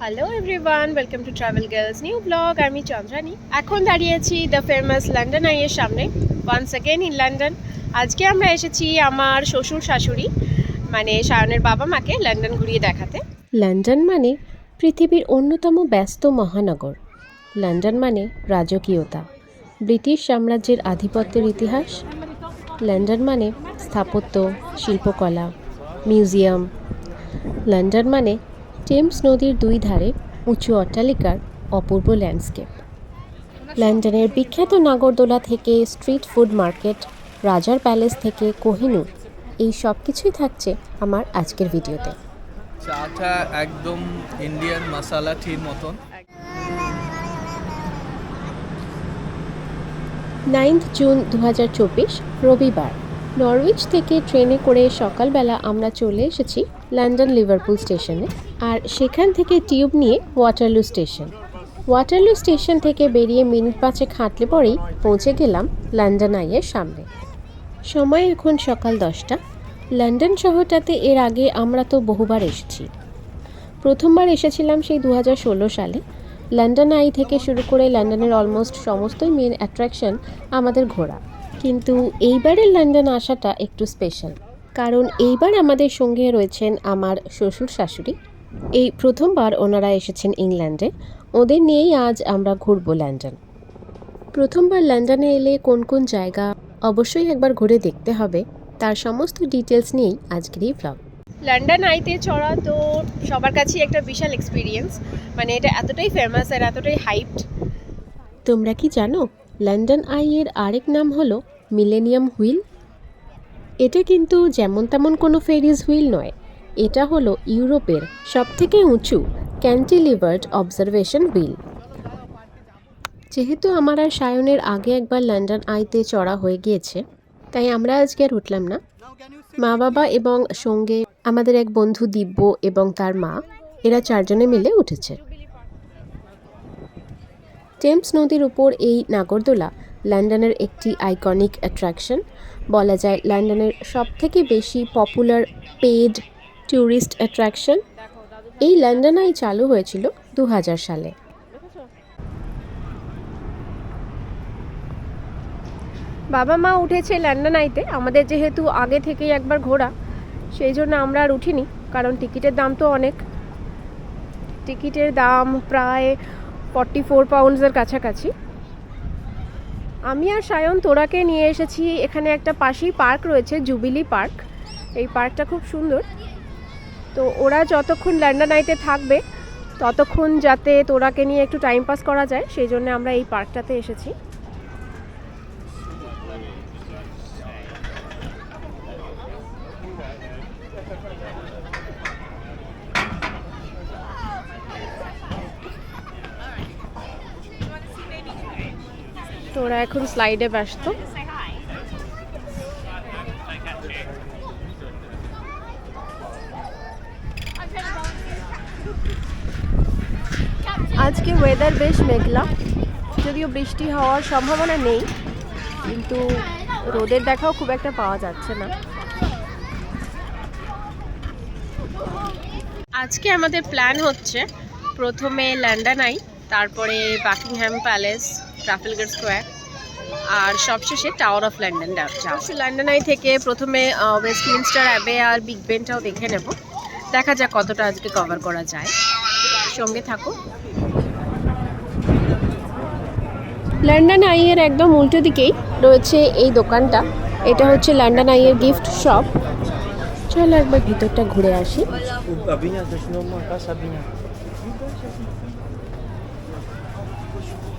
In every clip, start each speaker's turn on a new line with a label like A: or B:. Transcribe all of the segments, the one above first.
A: Hello everyone welcome to travel girls new blog আমি চন্দ্রানী এখন দাঁড়িয়েছি দ্য ফেমাস লন্ডন আইয়ের সামনে। ওয়ান্স অ্যাগেন ইন লন্ডন আজকে আমরা এসেছি আমার শ্বশুর শাশুড়ি মানে সায়নের বাবা মাকে লন্ডন ঘুরিয়ে দেখাতে।
B: লন্ডন মানে পৃথিবীর অন্যতম ব্যস্ত মহানগর। লন্ডন মানে রাজকীয়তা। ব্রিটিশ সাম্রাজ্যের আধিপত্যের ইতিহাস। লন্ডন মানে স্থাপত্য, শিল্পকলা মিউজিয়াম লন্ডন মানে টেমস নদীর দুই ধারে উঁচু অট্টালিকার অপূর্ব ল্যান্ডস্কেপ। লন্ডনের বিখ্যাত নাগরদোলা থেকে স্ট্রিট ফুড মার্কেট রাজার প্যালেস থেকে কোহিনূর এই সব কিছুই থাকছে আমার আজকের ভিডিওতে।
C: চাটা একদম ইন্ডিয়ান মশালা টির মতন।
B: নাইন্থ জুন দু হাজার চব্বিশ রবিবার। নরউইচ থেকে ট্রেনে করে সকালবেলা আমরা চলে এসেছি লন্ডন লিভারপুল স্টেশনে, আর সেখান থেকে টিউব নিয়ে ওয়াটারলু স্টেশন। ওয়াটারলু স্টেশন থেকে বেরিয়ে মিনিট পাঁচেক হাঁটলে পরেই পৌঁছে গেলাম লন্ডন আইয়ের সামনে। সময় এখন সকাল দশটা। লন্ডন শহরটাতে এর আগে আমরা তো বহুবার এসেছি। প্রথমবার এসেছিলাম সেই দু হাজার ষোলো সালে। লন্ডন আই থেকে শুরু করে লন্ডনের অলমোস্ট সমস্তই মেন অ্যাট্রাকশন আমাদের ঘোরা। কিন্তু এইবারের লন্ডন আসাটা একটু স্পেশাল কারণ এইবার আমাদের সঙ্গে রয়েছেন আমার শ্বশুর শাশুড়ি। এই প্রথমবার ওনারা এসেছেন ইংল্যান্ডে ওদের নিয়েই আজ আমরা ঘুরবো লন্ডন প্রথমবার লন্ডনে এলে কোন কোন জায়গা অবশ্যই একবার ঘুরে দেখতে হবে। তার সমস্ত ডিটেলস নিয়েই আজকের এই ভ্লগ
A: লন্ডন আইতে চড়া তো সবার কাছেই একটা বিশাল এক্সপিরিয়েন্স মানে এটা এতটাই ফেমাস আর এতটাই হাইপড
B: তোমরা কি জানো? লন্ডন আই এর আরেক নাম হলো মিলেনিয়াম হুইল? এটা কিন্তু যেমন তেমন কোনো ফেরিজ হুইল নয়। এটা হলো ইউরোপের সবথেকে উঁচু ক্যান্টিলিভার্ড অবজারভেশন হুইল। যেহেতু আমার আর সায়নের আগে একবার লন্ডন আইতে চড়া হয়ে গিয়েছে, তাই আমরা আজকে আর উঠলাম না। মা বাবা এবং সঙ্গে আমাদের এক বন্ধু দিব্য এবং তার মা, এরা চারজনে মিলে উঠেছে। টেমস নদীর উপর এই নাগরদোলা লন্ডনের একটি আইকনিক অ্যাট্রাকশন। বলা যায় লন্ডনের সবথেকে বেশি পপুলার পেড ট্যুরিস্ট অ্যাট্রাকশন। এই লন্ডন আই চালু হয়েছিল দু হাজার সালে।
A: বাবা মা উঠেছে লন্ডন আইতে। আমাদের যেহেতু আগে থেকেই একবার ঘোরা, সেই জন্য আমরা আর উঠিনি, কারণ টিকিটের দাম তো অনেক। টিকিটের দাম প্রায় ফর্টি ফোর পাউন্ডসের কাছাকাছি। আমি আর সায়ন তোরাকে নিয়ে এসেছি। এখানে একটা পাশেই পার্ক রয়েছে, জুবিলি পার্ক। এই পার্কটা খুব সুন্দর। তো ওরা যতক্ষণ ল্যান্ডা নাইতে থাকবে, ততক্ষণ যাতে তোরাকে নিয়ে একটু টাইম পাস করা যায়, সেই জন্য আমরা এই পার্কটাতে এসেছি। ওরা এখন স্লাইডে ব্যস্ত। আজকে ওয়েদার বেশ মেঘলা, যদিও বৃষ্টি হওয়ার সম্ভাবনা নেই, কিন্তু রোদের দেখাও খুব একটা পাওয়া যাচ্ছে না। আজকে আমাদের প্ল্যান হচ্ছে, প্রথমে লন্ডন আই, তারপরে বাকিংহ্যাম প্যালেস ট্রাফেলগার স্কোয়ার আর সবশেষে টাওয়ার অফ লন্ডন যাওয়া লন্ডন আই থেকে প্রথমে ওয়েস্টমিনস্টার অ্যাবে আর বিগ বেনটাও দেখে নেব। দেখা যাক কতটা আজকে কভার করা যায়। সঙ্গে থাকো। লন্ডন আইয়ের একদম উল্টো দিকেই রয়েছে এই দোকানটা। এটা হচ্ছে লন্ডন আইয়ের গিফট শপ চলো একবার ভিতরটা ঘুরে আসি.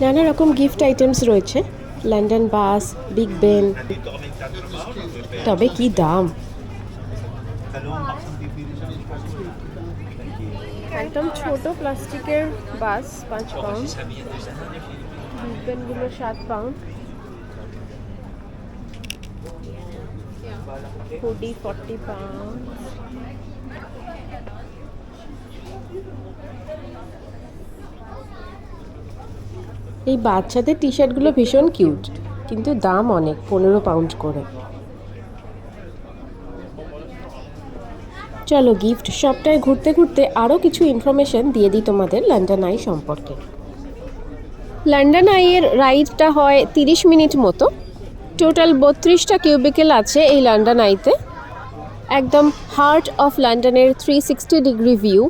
B: নানা রকম গিফট আইটেমস রয়েছে। লন্ডন বাস বিগ বেন তবে কি দাম?
A: একদম ছোট প্লাস্টিকের বাস, পাঁচ পাউন্ড বিগ বেনগুলো সাত পাউন্ড হুডি ফর্টি পাউন্ড
B: এই বাচ্চাদের টি শার্টগুলো ভীষণ কিউট, কিন্তু দাম অনেক, পনেরো পাউন্ড করে। চলো গিফট শপটায় ঘুরতে ঘুরতে আরও কিছু ইনফরমেশন দিয়ে দিই তোমাদের লন্ডন আই সম্পর্কে। লন্ডন আইয়ের রাইডটা হয় তিরিশ মিনিট মতো। টোটাল বত্রিশটা কিউবিকেল আছে এই লন্ডন আইতে একদম হার্ট অফ লন্ডনের থ্রি সিক্সটি ডিগ্রি ভিউ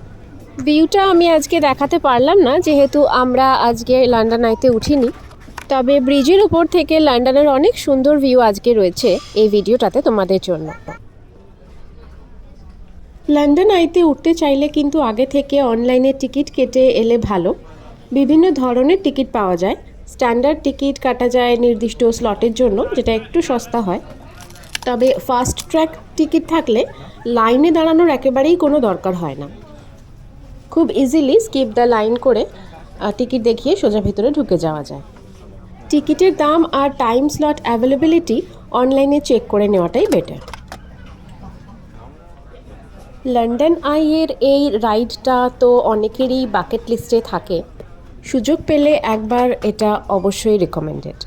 B: ভিউটা আমি আজকে দেখাতে পারলাম না, যেহেতু আমরা আজকে লন্ডন আইতে উঠিনি। তবে ব্রিজের উপর থেকে লন্ডনের অনেক সুন্দর ভিউ আজকে রয়েছে এই ভিডিওটাতে তোমাদের জন্য। লন্ডন আইতে উঠতে চাইলে কিন্তু আগে থেকে অনলাইনে টিকিট কেটে এলে ভালো। বিভিন্ন ধরনের টিকিট পাওয়া যায়। স্ট্যান্ডার্ড টিকিট কাটা যায় নির্দিষ্ট স্লটের জন্য, যেটা একটু সস্তা হয়। তবে ফাস্ট ট্র্যাক টিকিট থাকলে লাইনে দাঁড়ানোর একেবারেই কোনো দরকার হয় না। খুব ইজিলি স্কিপ দ্য লাইন করে টিকিট দেখিয়ে সোজা ভিতরে ঢুকে যাওয়া যায়। টিকিটের দাম আর টাইম স্লট অ্যাভেলেবিলিটি অনলাইনে চেক করে নেওয়াটাই বেটার লন্ডন আইয়ের এই রাইডটা তো অনেকেরই বাকেট লিস্টে থাকে। সুযোগ পেলে একবার এটা অবশ্যই রেকমেন্ডেড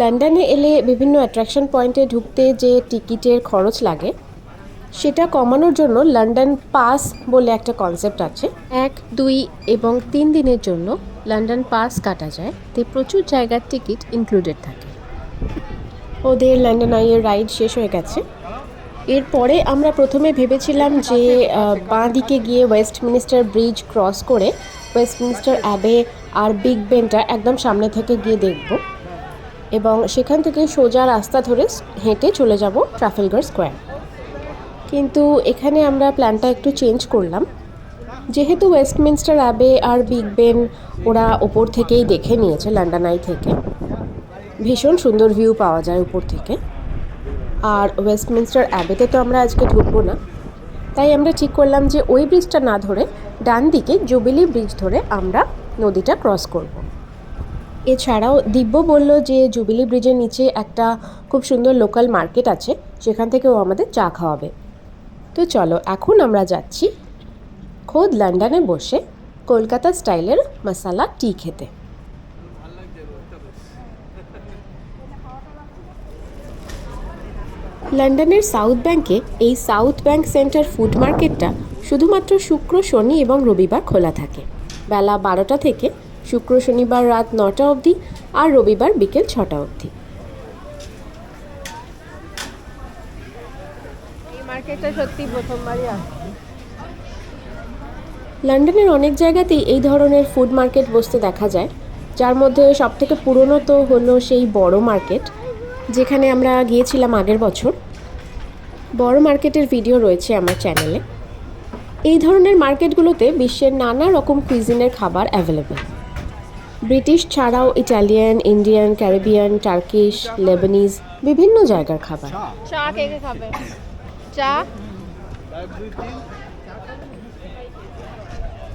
B: লন্ডনে এলে বিভিন্ন অ্যাট্রাকশন পয়েন্টে ঢুকতে যে টিকিটের খরচ লাগে সেটা কমানোর জন্য লন্ডন পাস বলে একটা কনসেপ্ট আছে। এক, দুই এবং তিন দিনের জন্য লন্ডন পাস কাটা যায়। তে প্রচুর জায়গার টিকিট ইনক্লুডেড থাকে। ওদের লন্ডন আইয়ের রাইড শেষ হয়ে গেছে। এরপরে আমরা প্রথমে ভেবেছিলাম যে বাঁ দিকে গিয়ে ওয়েস্টমিনিস্টার ব্রিজ ক্রস করে ওয়েস্টমিনিস্টার অ্যাবে আর বিগ বেনটা একদম সামনে থেকে গিয়ে দেখব এবং সেখান থেকে সোজা রাস্তা ধরে হেঁটে চলে যাব ট্রাফেলগার স্কোয়ার কিন্তু এখানে আমরা প্ল্যানটা একটু চেঞ্জ করলাম। যেহেতু ওয়েস্টমিনস্টার অ্যাবে আর বিগ বেন ওরা ওপর থেকেই দেখে নিয়েছে লন্ডন আই থেকে। ভীষণ সুন্দর ভিউ পাওয়া যায় উপর থেকে। আর ওয়েস্টমিনস্টার অ্যাবেতে তো আমরা আজকে ঢুকবো না। তাই আমরা ঠিক করলাম যে ওই ব্রিজটা না ধরে ডান দিকে জুবিলি ব্রিজ ধরে আমরা নদীটা ক্রস করব। এছাড়াও দিব্য বলল যে জুবিলি ব্রিজের নিচে একটা খুব সুন্দর লোকাল মার্কেট আছে, সেখান থেকে ও আমাদের চা খাওয়াবে। তো চলো, এখন আমরা যাচ্ছি খোদ লন্ডনে বসে কলকাতা স্টাইলের মশালা টি খেতে। লন্ডনের সাউথ ব্যাংকে এই সাউথ ব্যাংক সেন্টার ফুড মার্কেটটা শুধুমাত্র শুক্র, শনি এবং রবিবার খোলা থাকে। বেলা বারোটা থেকে শুক্র, শনিবার রাত নটা অবধি আর রবিবার বিকেল ছটা অবধি।
A: সত্যি প্রথমবারই আসছে।
B: লন্ডনের অনেক জায়গাতেই এই ধরনের ফুড মার্কেট বসতে দেখা যায় যার মধ্যে সবথেকে পুরনো তো হলো সেই বড় মার্কেট যেখানে আমরা গিয়েছিলাম আগের বছর। বড় মার্কেটের ভিডিও রয়েছে আমার চ্যানেলে এই ধরনের মার্কেটগুলোতে বিশ্বের নানা রকম কুইজিনের খাবার অ্যাভেলেবেল ব্রিটিশ ছাড়াও Italian Indian Caribbean Turkish Lebanese বিভিন্ন জায়গার খাবার।
A: চা।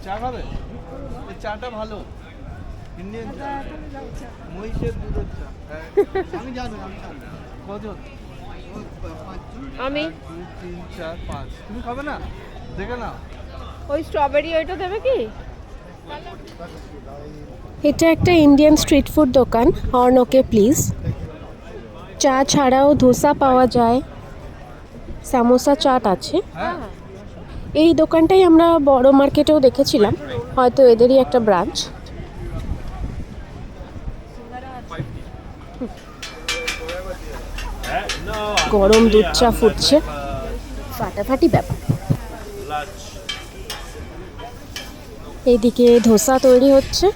A: চা
C: খাবে? চাটা ভালো। ইন্ডিয়ান চা। মহিষের দুধের চা। আমি জানি আমি কজন?
A: আমি।
C: তিন চার পাঁচ। তুমি খাবে না? দেখে না
A: ওই স্ট্রবেরি ওইটা দেবে কি?
B: এটা একটা ইন্ডিয়ান স্ট্রিট ফুড দোকান। Horn okay please. চা ছাড়াও ধোসা পাওয়া যায়। সামোসা চাট আছে। এই দোকানটাই আমরা বড় মার্কেটেও দেখেছিলাম। হয়তো এদেরই একটা ব্রাঞ্চ। গরম দুধ চা ফুটছে। ফাটাফাটি ব্যাপার। এইদিকে ধোসা তৈরি হচ্ছে।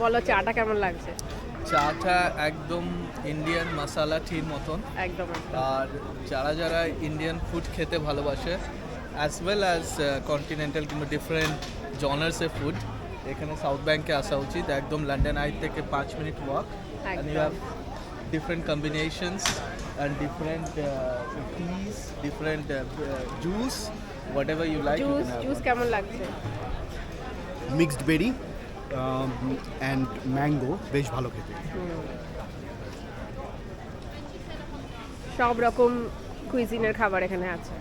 A: বলো, চাটা কেমন লাগছে?
C: চাটা একদম ইন্ডিয়ান মশালা টির মতন।
A: একদম।
C: আর যারা যারা ইন্ডিয়ান ফুড খেতে ভালোবাসে অ্যাজ ওয়েল অ্যাজ কন্টিনেন্টাল কিংবা ডিফারেন্ট জনার্সের ফুড এখানে সাউথ ব্যাংকে আসা উচিত। একদম লন্ডন আই থেকে পাঁচ minute walk and you have different combinations and different teas different juice whatever you like
A: juice juice কেমন লাগছে?
D: মিক্সড বেরি অ্যান্ড ম্যাঙ্গো বেশ ভালো খেতে।
A: সব রকম কুইজিনের খাবার এখানে আছে।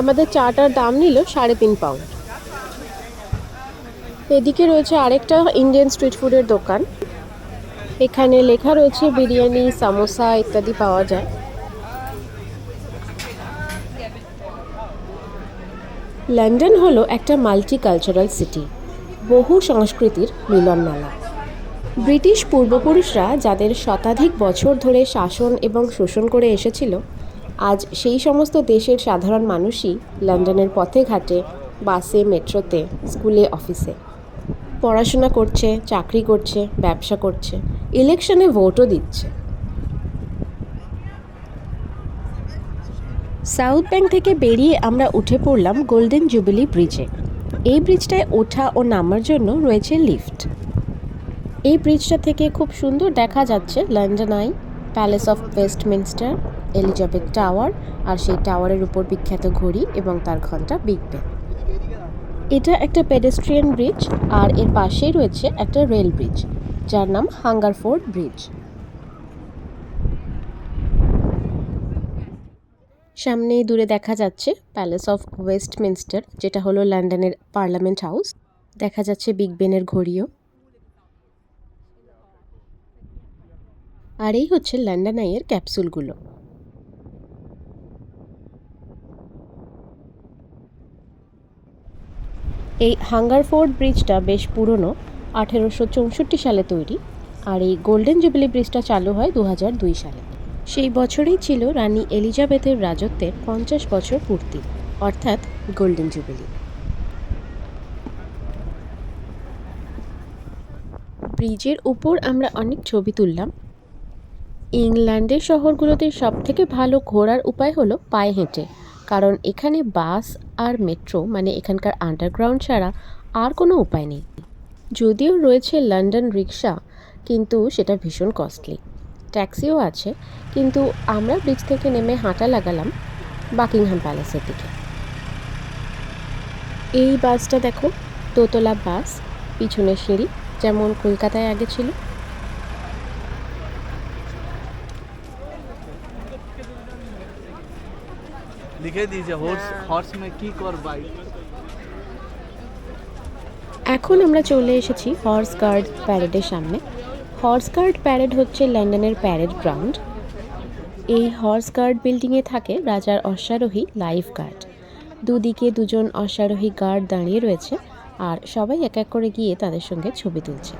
B: আমাদের চাটার দাম নিল সাড়ে তিন পাউন্ড। এদিকে রয়েছে আরেকটা ইন্ডিয়ান স্ট্রিট ফুডের দোকান। এখানে লেখা রয়েছে বিরিয়ানি, সামোসা ইত্যাদি পাওয়া যায়। লন্ডন হলো একটা মাল্টিকালচারাল সিটি, বহু সংস্কৃতির মিলনমেলা। ব্রিটিশ পূর্বপুরুষরা যাদের শতাধিক বছর ধরে শাসন এবং শোষণ করে এসেছিল, আজ সেই সমস্ত দেশের সাধারণ মানুষই লন্ডনের পথে ঘাটে বাসে, মেট্রোতে, স্কুলে, অফিসে। পড়াশোনা করছে, চাকরি করছে, ব্যবসা করছে, ইলেকশনে ভোটও দিচ্ছে। সাউথ ব্যাংক থেকে বেরিয়ে আমরা উঠে পড়লাম গোল্ডেন জুবিলি ব্রিজে। এই ব্রিজটায় ওঠা ও নামার জন্য রয়েছে লিফট। এই ব্রিজটা থেকে খুব সুন্দর দেখা যাচ্ছে London eye, palace of Westminster, Elizabeth tower, আর সেই টাওয়ারের উপর বিখ্যাত ঘড়ি এবং তার ঘণ্টা বিগ বেন। এটা একটা পেডেস্ট্রিয়ান ব্রিজ আর এর পাশেই রয়েছে একটা রেল ব্রিজ যার নাম হাঙ্গারফোর্ড ব্রিজ সামনে দূরে দেখা যাচ্ছে প্যালেস অফ ওয়েস্টমিনস্টার যেটা হলো লন্ডনের পার্লামেন্ট হাউস দেখা যাচ্ছে বিগ বেনের ঘড়িও। আর এই হচ্ছে লন্ডন আইয়ের ক্যাপসুলগুলো এই হাঙ্গারফোর্ড ব্রিজটা বেশ পুরনো, আঠেরোশো চৌষট্টি সালে তৈরি আর এই গোল্ডেন জুবিলি ব্রিজটা চালু হয় দু সালে। সেই বছরেই ছিল রানী এলিজাবেথের রাজত্বের পঞ্চাশ বছর পূর্তি, অর্থাৎ গোল্ডেন জুবিলি। ব্রিজের উপর আমরা অনেক ছবি তুললাম। ইংল্যান্ডের শহরগুলোতে সবথেকে ভালো ঘোরার উপায় হলো পায়ে হেঁটে। কারণ এখানে বাস আর মেট্রো মানে এখানকার আন্ডারগ্রাউন্ড ছাড়া আর কোনো উপায় নেই। যদিও রয়েছে লন্ডন রিক্সা কিন্তু সেটা ভীষণ কস্টলি ট্যাক্সিও আছে, কিন্তু আমরা ব্রিজ থেকে নেমে হাঁটা লাগালাম বাকিংহাম প্যালেসের দিকে। এই বাসটা দেখো, দোতলা বাস, পিছনে সিঁড়ি, যেমন কলকাতায় আগে ছিল।
C: লিখে দিয়েছে হর্স হর্স মে কি কর বাইক
B: এখন আমরা চলে এসেছি হর্স গার্ড প্যারেডের সামনে। হর্স গার্ড প্যারেড হচ্ছে লন্ডনের প্যারেড গ্রাউন্ড এই হর্স গার্ড বিল্ডিংয়ে থাকে রাজার অশ্বারোহী লাইফ গার্ড দুদিকে দুজন অশ্বারোহী গার্ড দাঁড়িয়ে রয়েছে আর সবাই এক এক করে গিয়ে তাদের সঙ্গে ছবি তুলছে।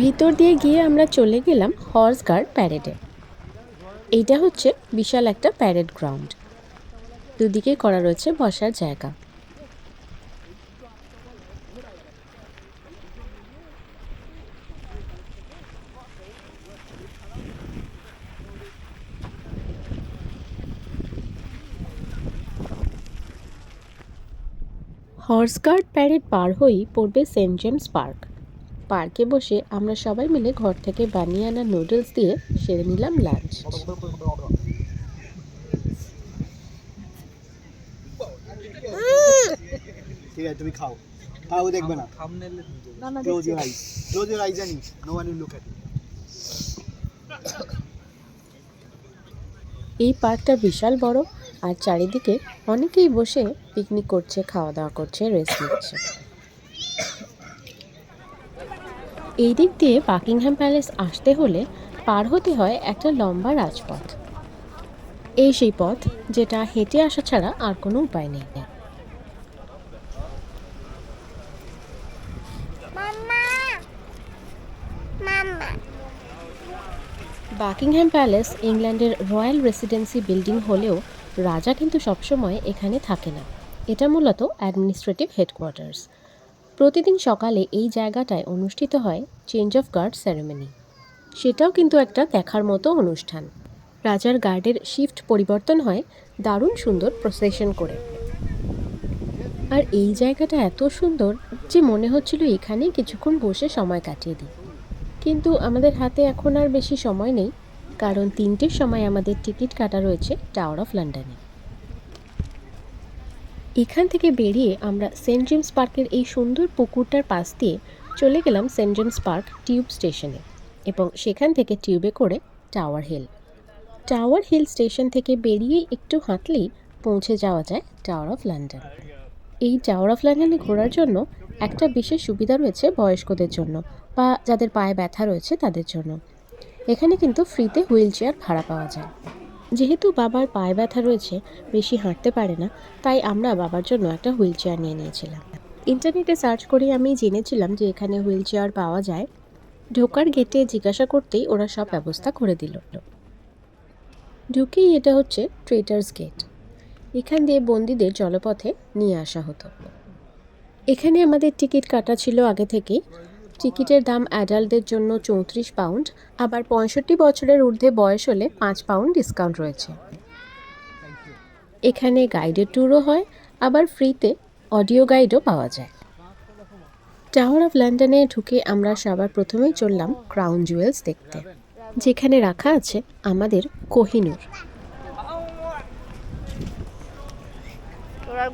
B: ভিতর দিয়ে গিয়ে আমরা চলে গেলাম হর্স গার্ড প্যারেডে এইটা হচ্ছে বিশাল একটা প্যারেড গ্রাউন্ড দুদিকে করা রয়েছে বসার জায়গা। হর্স গার্ড প্যারেড পার হয়েই পড়বে সেন্ট জেমস পার্ক। পার্কে বসে আমরা সবাই মিলে ঘর থেকে বানিয়ে আনা নুডলস দিয়ে সেরে নিলাম লাঞ্চ।
D: ঠিক আছে তুমি খাও। খাও দেখবে না। Close your eyes close your eyes জানি no one will look at
B: এই পার্কটা বিশাল বড় আর চারিদিকে অনেকেই বসে পিকনিক করছে খাওয়া দাওয়া করছে রেস্ট নিচ্ছে। এই দিক দিয়ে বাকিংহাম প্যালেস আসতে হলে পার হতে হয় একটা লম্বা রাজপথ। এই সেই পথ যেটা হেঁটে আসা ছাড়া আর কোনো উপায় নেই। বাকিংহাম প্যালেস ইংল্যান্ডের রয়্যাল রেসিডেন্সি বিল্ডিং হলেও রাজা কিন্তু সবসময় এখানে থাকে না। এটা মূলত অ্যাডমিনিস্ট্রেটিভ হেডকোয়ার্টার্স। প্রতিদিন সকালে এই জায়গাটায় অনুষ্ঠিত হয় চেঞ্জ অফ গার্ড সেরেমনি সেটাও কিন্তু একটা দেখার মতো অনুষ্ঠান। রাজার গার্ডের শিফট পরিবর্তন হয় দারুণ সুন্দর প্রসেশন করে। আর এই জায়গাটা এত সুন্দর যে মনে হচ্ছিল এখানে কিছুক্ষণ বসে সময় কাটিয়ে দিই। কিন্তু আমাদের হাতে এখন আর বেশি সময় নেই, কারণ তিনটের সময় আমাদের টিকিট কাটা রয়েছে টাওয়ার অফ লন্ডনে এখান থেকে বেরিয়ে আমরা সেন্ট জেমস পার্কের এই সুন্দর পুকুরটার পাশ দিয়ে চলে গেলাম সেন্ট জেমস পার্ক টিউব স্টেশনে এবং সেখান থেকে টিউবে করে tower hill. Tower hill station থেকে বেরিয়ে একটু হাঁটলেই পৌঁছে যাওয়া যায় টাওয়ার অফ লন্ডন। এই টাওয়ার অফ লন্ডনে ঘোরার জন্য একটা বিশেষ সুবিধা রয়েছে বয়স্কদের জন্য বা যাদের পায়ে ব্যথা রয়েছে তাদের জন্য। এখানে কিন্তু ফ্রিতে হুইল চেয়ার ভাড়া পাওয়া যায়। যেহেতু বাবার পায়ে ব্যথা রয়েছে, বেশি হাঁটতে পারে না, তাই আমরা বাবার জন্য একটা হুইল চেয়ার নিয়ে নিয়েছিলাম। ইন্টারনেটে সার্চ করে আমি জেনেছিলাম যে এখানে হুইল চেয়ার পাওয়া যায়। ঢোকার গেটে জিজ্ঞাসা করতেই ওরা সব ব্যবস্থা করে দিল। ঢুকেই এটা হচ্ছে ট্রেটার্স গেট। এখান দিয়ে বন্দীদের জলপথে নিয়ে আসা হতো। এখানে আমাদের টিকিট কাটা ছিল আগে থেকেই। টিকিটের দাম অ্যাডাল্টদের জন্য চৌত্রিশ পাউন্ড, আবার পঁয়ষট্টি বছরের ঊর্ধ্বে বয়স হলে পাঁচ পাউন্ড ডিসকাউন্ট রয়েছে। এখানে গাইডেড ট্যুরও হয়, আবার ফ্রিতে অডিও গাইডও পাওয়া যায়। টাওয়ার অফ লন্ডনে ঢুকে আমরা সবার প্রথমেই চললাম ক্রাউন জুয়েলস দেখতে, যেখানে রাখা আছে আমাদের কোহিনূর।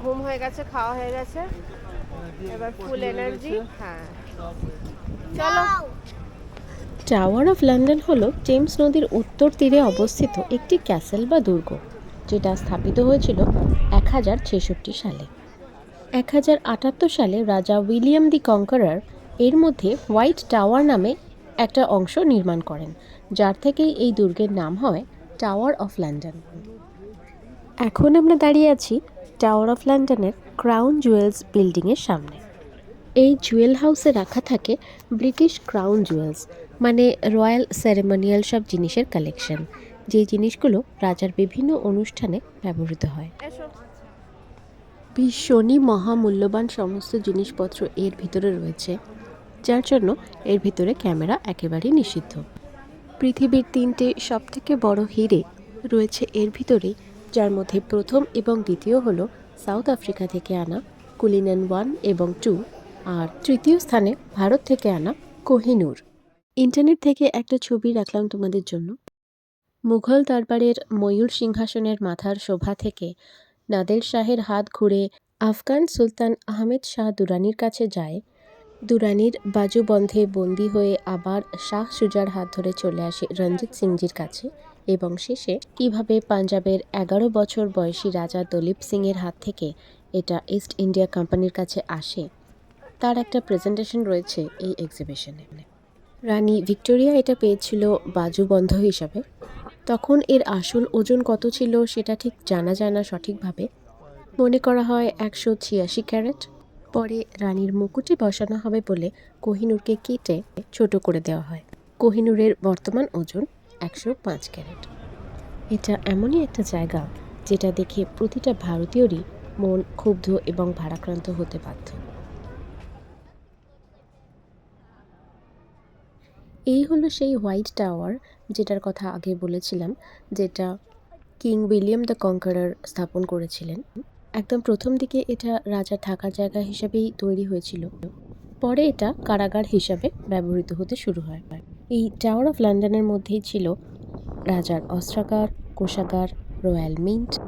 A: ঘুম হয়ে গেছে, খাওয়া হয়ে গেছে। এবার ফুল এনার্জি হ্যাঁ। চলো।
B: টাওয়ার অফ লন্ডন হলো জেমস নদীর উত্তর তীরে অবস্থিত একটি ক্যাসেল বা দুর্গ, যেটা স্থাপিত হয়েছিল এক হাজার ছেষট্টি সালে। এক হাজার আটাত্তর সালে রাজা উইলিয়াম দি কঙ্কারার এর মধ্যে হোয়াইট টাওয়ার নামে একটা অংশ নির্মাণ করেন, যার থেকেই এই দুর্গের নাম হয় টাওয়ার অফ লন্ডন। এখন আমরা দাঁড়িয়ে আছি টাওয়ার অফ লন্ডনের ক্রাউন জুয়েলস বিল্ডিংয়ের সামনে। এই জুয়েল হাউসে রাখা থাকে ব্রিটিশ ক্রাউন জুয়েলস মানে রয়্যাল সেরেমোনিয়াল সব জিনিসের কালেকশন। যে জিনিসগুলো রাজার বিভিন্ন অনুষ্ঠানে ব্যবহৃত হয়। ভীষণই মহামূল্যবান সমস্ত জিনিসপত্র এর ভিতরে রয়েছে, যার জন্য এর ভিতরে ক্যামেরা একেবারেই নিষিদ্ধ। পৃথিবীর তিনটে সবথেকে বড় হিরে রয়েছে এর ভিতরে যার মধ্যে প্রথম এবং দ্বিতীয় হলো সাউথ আফ্রিকা থেকে আনা কুলিনেন ওয়ান এবং টু। আর তৃতীয় স্থানে ভারত থেকে আনা কোহিনূর। ইন্টারনেট থেকে একটা ছবি রাখলাম তোমাদের জন্য। মুঘল দরবারের ময়ূর সিংহাসনের মাথার শোভা থেকে নাদের শাহের হাত ঘুরে আফগান সুলতান আহমেদ শাহ দুরানির কাছে যায়। দুরানির বাজুবন্ধে বন্দি হয়ে আবার শাহ সুজার হাত ধরে চলে আসে রঞ্জিত সিংজির কাছে এবং শেষে কীভাবে পাঞ্জাবের এগারো বছর বয়সী রাজা দলীপ সিংয়ের হাত থেকে এটা ইস্ট ইন্ডিয়া কোম্পানির কাছে আসে তার একটা প্রেজেন্টেশন রয়েছে এই এক্সিবিশনে রানী ভিক্টোরিয়া এটা পেয়েছিল বাজুবন্ধ হিসাবে। তখন এর আসল ওজন কত ছিল সেটা ঠিক জানা যায় না সঠিকভাবে। মনে করা হয় একশো ছিয়াশি ক্যারেট। পরে রানীর মুকুটে বসানো হবে বলে কোহিনূরকে কেটে ছোট করে দেওয়া হয়। কোহিনূরের বর্তমান ওজন একশো পাঁচ ক্যারেট। এটা এমনই একটা জায়গা যেটা দেখে প্রতিটা ভারতীয়রই মন ক্ষুব্ধ এবং ভারাক্রান্ত হতে বাধ্য। এই হলো সেই হোয়াইট টাওয়ার, যেটার কথা আগে বলেছিলাম, যেটা কিং উইলিয়াম দ্য কঙ্কারার স্থাপন করেছিলেন। একদম প্রথম দিকে এটা রাজার থাকার জায়গা হিসেবেই তৈরি হয়েছিল। পরে এটা কারাগার হিসাবে ব্যবহৃত হতে শুরু হয়। এই টাওয়ার অফ লন্ডনের মধ্যেই ছিল রাজার অস্ত্রাগার, কোষাগার, রয়্যাল মিন্ট,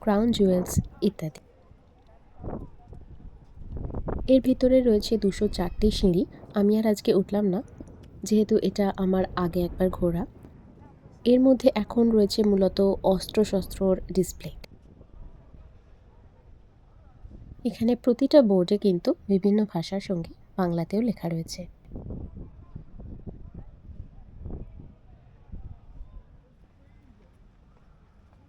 B: ক্রাউন জুয়েলস ইত্যাদি। এর ভিতরে রয়েছে দুশো চারটি সিঁড়ি। আমি আর আজকে উঠলাম না। যেহেতু এটা আমার আগে একবার ঘোরা, এর মধ্যে এখন রয়েছে মূলত অস্ত্রশস্ত্রর ডিসপ্লে। এখানে প্রতিটা বোর্ডে কিন্তু বিভিন্ন ভাষার সঙ্গে বাংলাতেও লেখা রয়েছে।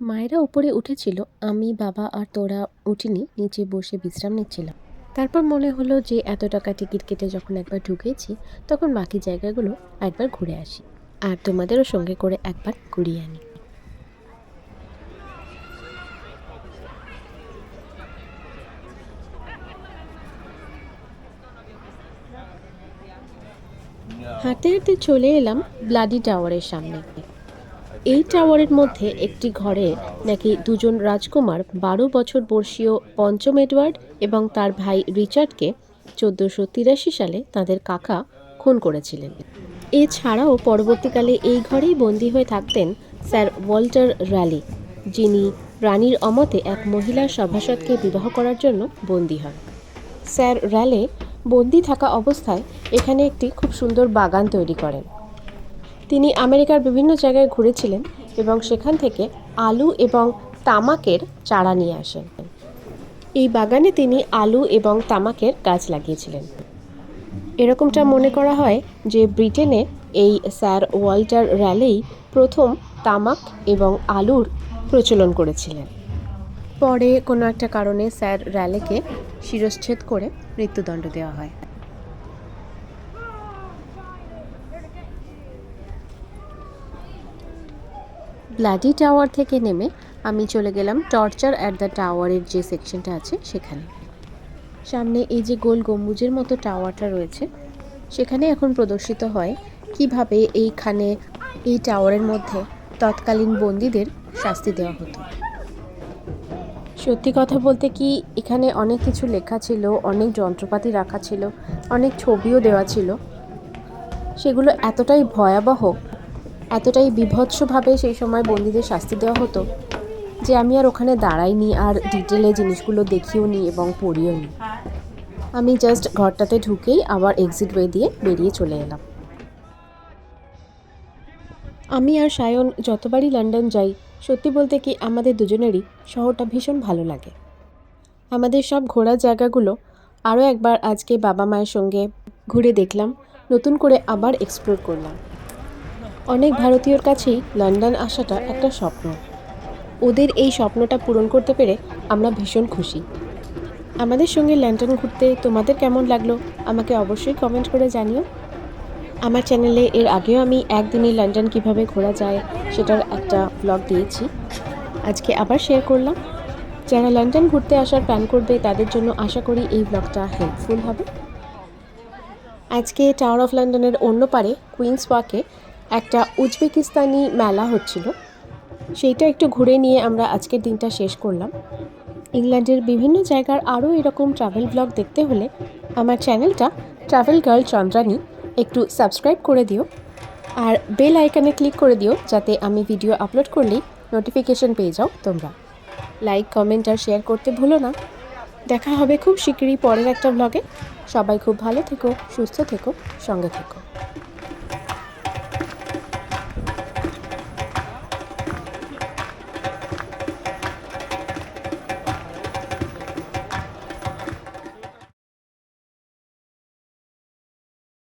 B: মায়েরা উপরে উঠেছিল, আমি, বাবা আর তোরা উঠিনি, নিচে বসে বিশ্রাম নিচ্ছিলাম। তারপর মনে হলো যে এত টাকা টিকিট কেটে যখন একবার ঢুকেছি, তখন বাকি জায়গাগুলো একবার ঘুরে আসি। আর তোমাদেরও সঙ্গে করে একবার ঘুরিয়ে আনি। হাঁটতে হাঁটতে চলে এলাম ব্লাডি টাওয়ারের সামনে। এই টাওয়ারের মধ্যে একটি ঘরে নাকি দুজন রাজকুমার বারো বছর বর্ষীয় পঞ্চম এডওয়ার্ড এবং তার ভাই রিচার্ডকে চোদ্দোশো তিরাশি সালে তাদের কাকা খুন করেছিলেন। এছাড়াও পরবর্তীকালে এই ঘরেই বন্দী হয়ে থাকতেন স্যার ওয়াল্টার র্যালি, যিনি রানীর অমতে এক মহিলা সভাসদকে বিবাহ করার জন্য বন্দী হন। স্যার র্যালে বন্দি থাকা অবস্থায় এখানে একটি খুব সুন্দর বাগান তৈরি করেন। তিনি আমেরিকার বিভিন্ন জায়গায় ঘুরেছিলেন এবং সেখান থেকে আলু এবং তামাকের চারা নিয়ে আসেন। এই বাগানে তিনি আলু এবং তামাকের গাছ লাগিয়েছিলেন। এরকমটা মনে করা হয় যে ব্রিটেনে এই স্যার ওয়াল্টার র্যালেই প্রথম তামাক এবং আলুর প্রচলন করেছিলেন। পরে কোনো একটা কারণে স্যার র্যালেকে শিরশ্ছেদ করে মৃত্যুদণ্ড দেওয়া হয়। ব্লাডি টাওয়ার থেকে নেমে আমি চলে গেলাম টর্চার অ্যাট দ্য টাওয়ারের যে সেকশনটা আছে সেখানে। সামনে এই যে গোল গম্বুজের মতো টাওয়ারটা রয়েছে, সেখানে এখন প্রদর্শিত হয় কীভাবে এইখানে এই টাওয়ারের মধ্যে তৎকালীন বন্দীদের শাস্তি দেওয়া হতো। সত্যি কথা বলতে কি, এখানে অনেক কিছু লেখা ছিল, অনেক যন্ত্রপাতি রাখা ছিল, অনেক ছবিও দেওয়া ছিল। সেগুলো এতটাই ভয়াবহ এতটাই বিভৎসভাবে সেই সময় বন্দীদের শাস্তি দেওয়া হতো যে আমি আর ওখানে দাঁড়াইনি আর ডিটেলে জিনিসগুলো দেখিও নি এবং পড়িও নি আমি জাস্ট ঘরটাতে ঢুকেই আবার এক্সিট ওয়ে দিয়ে বেরিয়ে চলে এলাম। আমি আর সায়ন যতবারই লন্ডন যাই, সত্যি বলতে কি আমাদের দুজনেরই শহরটা ভীষণ ভালো লাগে। আমাদের সব ঘোরার জায়গাগুলো আরও একবার আজকে বাবা মায়ের সঙ্গে ঘুরে দেখলাম, নতুন করে আবার এক্সপ্লোর করলাম। অনেক ভারতীয়র কাছেই লন্ডন আসাটা একটা স্বপ্ন। ওদের এই স্বপ্নটা পূরণ করতে পেরে আমরা ভীষণ খুশি। আমাদের সঙ্গে লন্ডন ঘুরতে তোমাদের কেমন লাগল, আমাকে অবশ্যই কমেন্ট করে জানিও। আমার চ্যানেলে এর আগেও আমি একদিনে লন্ডন কীভাবে ঘোরা যায় সেটার একটা ব্লগ দিয়েছি। আজকে আবার শেয়ার করলাম। যারা লন্ডন ঘুরতে আসার প্ল্যান করবে, তাদের জন্য আশা করি এই ব্লগটা হেল্পফুল হবে। আজকে টাওয়ার অফ লন্ডনের অন্য পারে কুইন্স ওয়াকে একটা উজবেকিস্তানি মেলা হচ্ছিল। সেইটা একটু ঘুরে নিয়ে আমরা আজকের দিনটা শেষ করলাম। ইংল্যান্ডের বিভিন্ন জায়গার আরও এরকম ট্রাভেল ব্লগ দেখতে হলে আমার চ্যানেলটা ট্রাভেল গার্ল চন্দ্রানী একটু সাবস্ক্রাইব করে দিও। আর বেল আইকনে ক্লিক করে দিও যাতে আমি ভিডিও আপলোড করলেই নোটিফিকেশন পেয়ে যাও তোমরা। লাইক কমেন্ট আর শেয়ার করতে ভুলো না। দেখা হবে খুব শীঘ্রই পরের একটা ব্লগে সবাই খুব ভালো থেকো, সুস্থ থেকো, সঙ্গে থেকো।